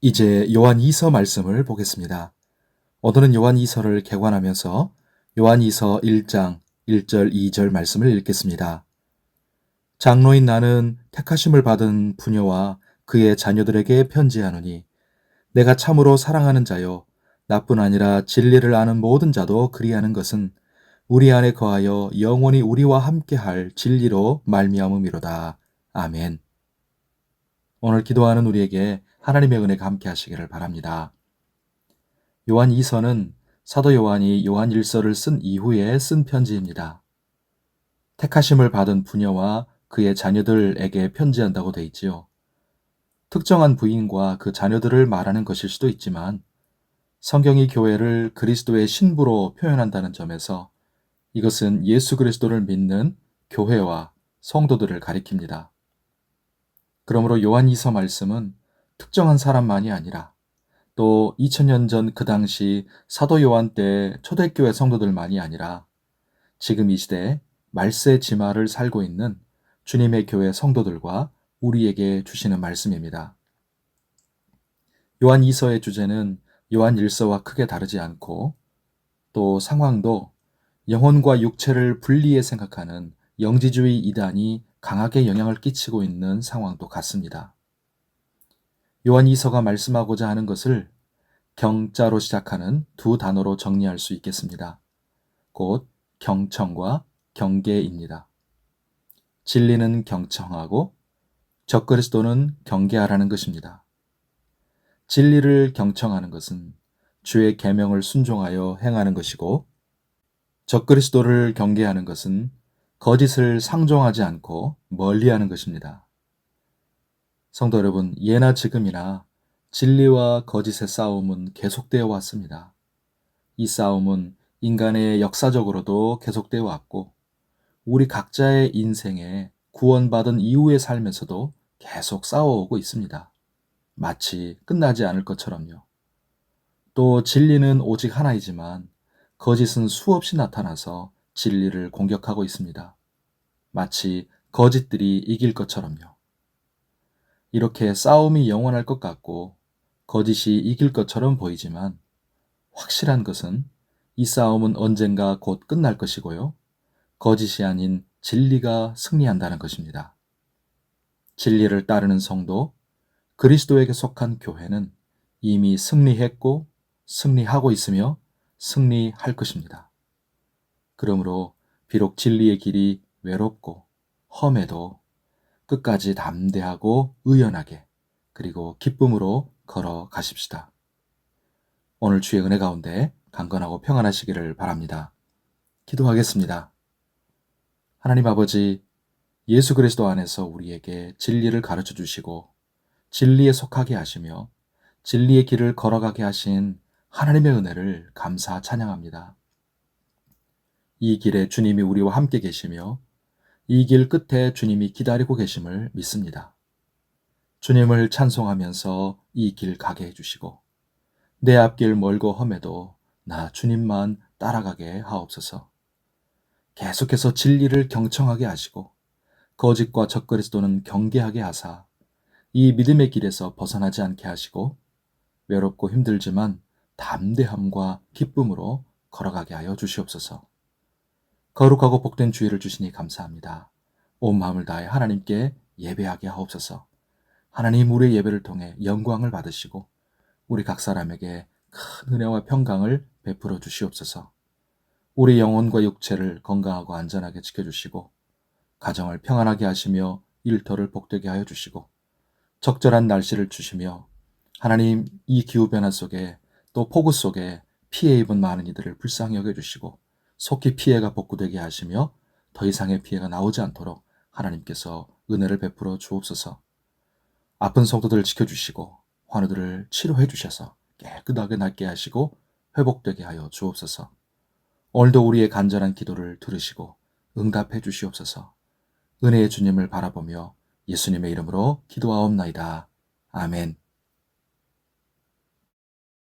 이제 요한 2서 말씀을 보겠습니다. 오늘은 요한 2서를 개관하면서 요한 2서 1장 1절 2절 말씀을 읽겠습니다. 장로인 나는 택하심을 받은 부녀와 그의 자녀들에게 편지하노니 내가 참으로 사랑하는 자요 나뿐 아니라 진리를 아는 모든 자도 그리하는 것은 우리 안에 거하여 영원히 우리와 함께할 진리로 말미암음이로다. 아멘. 오늘 기도하는 우리에게 하나님의 은혜가 함께 하시기를 바랍니다. 요한 2서는 사도 요한이 요한 1서를 쓴 이후에 쓴 편지입니다. 택하심을 받은 부녀와 그의 자녀들에게 편지한다고 돼 있지요. 특정한 부인과 그 자녀들을 말하는 것일 수도 있지만 성경이 교회를 그리스도의 신부로 표현한다는 점에서 이것은 예수 그리스도를 믿는 교회와 성도들을 가리킵니다. 그러므로 요한 2서 말씀은 특정한 사람만이 아니라 또 2000년 전 그 당시 사도 요한 때 초대교회 성도들만이 아니라 지금 이 시대 말세 지마를 살고 있는 주님의 교회 성도들과 우리에게 주시는 말씀입니다. 요한 2서의 주제는 요한 1서와 크게 다르지 않고 또 상황도 영혼과 육체를 분리해 생각하는 영지주의 이단이 강하게 영향을 끼치고 있는 상황도 같습니다. 요한 2서가 말씀하고자 하는 것을 경자로 시작하는 두 단어로 정리할 수 있겠습니다. 곧 경청과 경계입니다. 진리는 경청하고 적그리스도는 경계하라는 것입니다. 진리를 경청하는 것은 주의 계명을 순종하여 행하는 것이고 적그리스도를 경계하는 것은 거짓을 상종하지 않고 멀리하는 것입니다. 성도 여러분, 예나 지금이나 진리와 거짓의 싸움은 계속되어 왔습니다. 이 싸움은 인간의 역사적으로도 계속되어 왔고, 우리 각자의 인생에 구원받은 이후의 삶에서도 계속 싸워오고 있습니다. 마치 끝나지 않을 것처럼요. 또 진리는 오직 하나이지만 거짓은 수없이 나타나서 진리를 공격하고 있습니다. 마치 거짓들이 이길 것처럼요. 이렇게 싸움이 영원할 것 같고 거짓이 이길 것처럼 보이지만 확실한 것은 이 싸움은 언젠가 곧 끝날 것이고요. 거짓이 아닌 진리가 승리한다는 것입니다. 진리를 따르는 성도, 그리스도에게 속한 교회는 이미 승리했고 승리하고 있으며 승리할 것입니다. 그러므로 비록 진리의 길이 외롭고 험해도 끝까지 담대하고 의연하게 그리고 기쁨으로 걸어 가십시다. 오늘 주의 은혜 가운데 강건하고 평안하시기를 바랍니다. 기도하겠습니다. 하나님 아버지, 예수 그리스도 안에서 우리에게 진리를 가르쳐 주시고 진리에 속하게 하시며 진리의 길을 걸어가게 하신 하나님의 은혜를 감사 찬양합니다. 이 길에 주님이 우리와 함께 계시며 이 길 끝에 주님이 기다리고 계심을 믿습니다. 주님을 찬송하면서 이 길 가게 해주시고 내 앞길 멀고 험해도 나 주님만 따라가게 하옵소서. 계속해서 진리를 경청하게 하시고 거짓과 적그리스도는 경계하게 하사 이 믿음의 길에서 벗어나지 않게 하시고 외롭고 힘들지만 담대함과 기쁨으로 걸어가게 하여 주시옵소서. 거룩하고 복된 주의를 주시니 감사합니다. 온 마음을 다해 하나님께 예배하게 하옵소서. 하나님 우리의 예배를 통해 영광을 받으시고 우리 각 사람에게 큰 은혜와 평강을 베풀어 주시옵소서. 우리 영혼과 육체를 건강하고 안전하게 지켜주시고 가정을 평안하게 하시며 일터를 복되게 하여 주시고 적절한 날씨를 주시며 하나님 이 기후 변화 속에 또 폭우 속에 피해 입은 많은 이들을 불쌍히 여겨 주시고 속히 피해가 복구되게 하시며 더 이상의 피해가 나오지 않도록 하나님께서 은혜를 베풀어 주옵소서. 아픈 성도들을 지켜주시고 환우들을 치료해 주셔서 깨끗하게 낫게 하시고 회복되게 하여 주옵소서. 오늘도 우리의 간절한 기도를 들으시고 응답해 주시옵소서. 은혜의 주님을 바라보며 예수님의 이름으로 기도하옵나이다. 아멘.